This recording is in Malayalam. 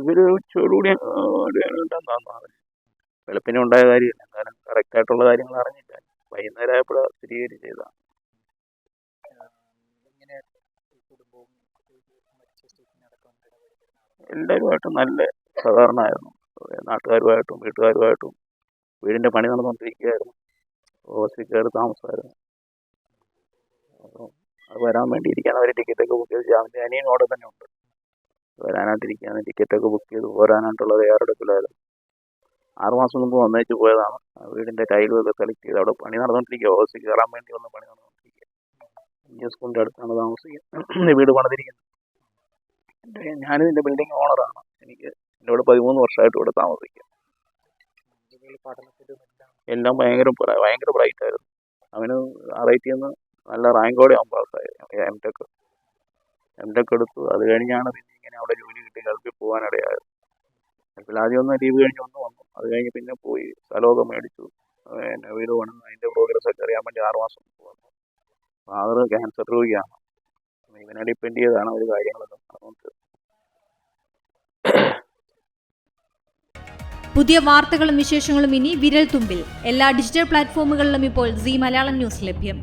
ഇവർ ഉച്ചയോടുകൂടി വെളുപ്പിനെ ഉണ്ടായ കാര്യമില്ല എന്തായാലും കറക്റ്റ് ആയിട്ടുള്ള കാര്യങ്ങൾ അറിഞ്ഞില്ല. വൈകുന്നേരം ആയപ്പോഴാണ് സ്റ്റേറ്റിന് അടക്കം എല്ലാവരുമായിട്ടും നല്ല സഹകരണമായിരുന്നു. നാട്ടുകാരുമായിട്ടും വീട്ടുകാരുമായിട്ടും വീടിന്റെ പണി നടന്നുകൊണ്ടിരിക്കുകയായിരുന്നു. ഹോസ്റ്റലിൽ കയറി താമസമായിരുന്നു. അത് വരാൻ വേണ്ടി ഇരിക്കാൻ അവർ ടിക്കറ്റൊക്കെ ബുക്ക് ചെയ്ത് അനിയൻ അവിടെ തന്നെ ഉണ്ട്. വരാനായിട്ടിരിക്കുകയാണ്. ടിക്കറ്റൊക്കെ ബുക്ക് ചെയ്ത് പോരാനായിട്ടുള്ള തയ്യാറെടുപ്പിലായിരുന്നു ആറുമാസം മുമ്പ് വന്നേച്ച് പോയതാണ്. വീടിന്റെ ടൈലുമൊക്കെ കളക്ട് ചെയ്ത് അവിടെ പണി നടന്നുകൊണ്ടിരിക്കുക ഓസിക്ക് കയറാൻ വേണ്ടി വന്ന പണി നടന്നുകൊണ്ടിരിക്കുക ഇന്ത്യൻ സ്കൂളിന്റെ അടുത്താണ് താമസിക്കുന്നത്. വീട് പണിതിരിക്കുന്നത്. എന്റെ ഞാനിതിന്റെ ബിൽഡിംഗ് ഓണറാണ് എനിക്ക് എന്റെ ഇവിടെ പതിമൂന്ന് വർഷമായിട്ട് ഇവിടെ താമസിക്കുക എല്ലാം ഭയങ്കര ഭയങ്കര ബ്രൈറ്റ് ആയിരുന്നു. അവന് ടി നിന്ന് നല്ല റാങ്കോടെ അവൻ പാസ്സായി എം ടെക് എം ടെക് എടുത്തു. അത് കഴിഞ്ഞാണ് പിന്നെ ഇങ്ങനെ അവിടെ ജോലി കിട്ടി ഗൾഫിൽ പോകാനിടയായത് ഗൾഫിൽ ആദ്യം ഒന്ന് ലീവ് കഴിഞ്ഞ് ഒന്ന് വന്നു. അത് കഴിഞ്ഞ് പിന്നെ പോയി സ്ഥലമൊക്കെ മേടിച്ചു. പിന്നെ വീട് പണിതു അതിന്റെ പ്രോഗ്രസ് ഒക്കെ അറിയാൻ വേണ്ടി ആറ് മാസം വന്നു. ഫാദർ ക്യാൻസർ രോഗിയാണ്. ഇവനെ ഡിപ്പെൻഡ് ചെയ്താണ് ഒരു കാര്യങ്ങളൊക്കെ നടന്നുകൊണ്ട് പുതിയ വാർത്തകളും വിശേഷങ്ങളും ഇനി വിരൽ തുമ്പിൽ എല്ലാ ഡിജിറ്റൽ പ്ലാറ്റ്ഫോമുകളിലും ഇപ്പോൾ സി മലയാളം ന്യൂസ് ലഭ്യം.